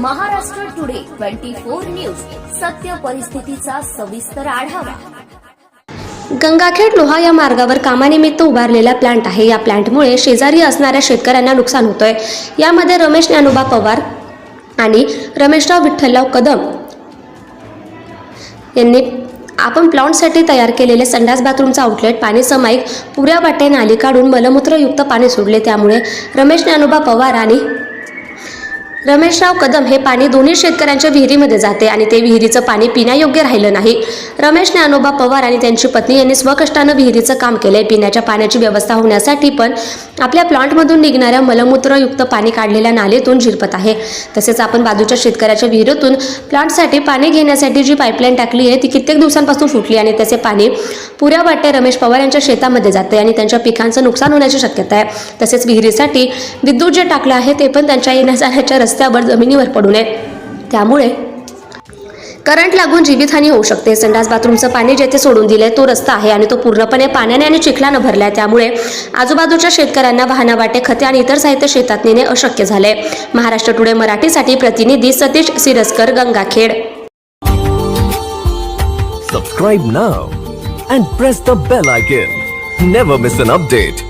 Twenty four news. सत्य परिस्थितीचा सविस्तर आढावा. गंगाखेड लोहा या मार्गावर कामानिमित्त उभारलेला प्लांट आहे. या प्लांटमुळे शेजारी असणाऱ्या शेतकऱ्यांना नुकसान होतंय. यामध्ये रमेश ज्ञानोबा पवार आणि रमेशराव विठ्ठलराव कदम यांनी आपण प्लांटसाठी तयार केलेले संडास बाथरूमचा आउटलेट पाणी समाईक पुऱ्या वाटे नाली काढून मलमूत्रयुक्त पाणी सोडले. त्यामुळे रमेश ज्ञानोबा पवार आणि रमेशराव कदम हे पाणी दोन्ही शेतकऱ्यांच्या विहिरीमध्ये जाते आणि ते विहिरीचं पाणी पिण्यायोग्य राहिलं नाही. रमेशने ज्ञानोबा पवार आणि त्यांची पत्नी यांनी स्वकष्टानं विहिरीचं काम केलंय. पिण्याच्या पाण्याची व्यवस्था होण्यासाठी पण आपल्या प्लांटमधून निघणाऱ्या मलमूत्रयुक्त पाणी काढलेल्या नालेतून झिरपत आहे. तसेच आपण बाजूच्या शेतकऱ्याच्या विहिरीतून प्लांटसाठी पाणी घेण्यासाठी जी पाईपलाईन टाकली आहे ती कित्येक दिवसांपासून फुटली आणि त्याचे पाणी पुऱ्या वाटे रमेश पवार यांच्या शेतामध्ये जाते आणि त्यांच्या पिकांचं नुकसान होण्याची शक्यता आहे. तसेच विहिरीसाठी विद्युत जे टाकलं आहे ते पण त्यांच्या येण्या जाण्याच्या रस्त्यावर जमिनीवर पडू नये. त्यामुळे करंट लागून जीवितहानी होऊ शकते. संडास बाथरूमचं पाणी जेथे सोडून दिलंय तो रस्ता आहे आणि तो पूर्णपणे पाण्याने आणि चिखलानं भरलाय. त्यामुळे आजूबाजूच्या शेतकऱ्यांना वाहना वाटे खते आणि इतर साहित्य शेतात नेणे अशक्य झाले महाराष्ट्र टुडे मराठीसाठी प्रतिनिधी Satish Siraskar Gangakhed. Subscribe now and press the bell icon never miss an update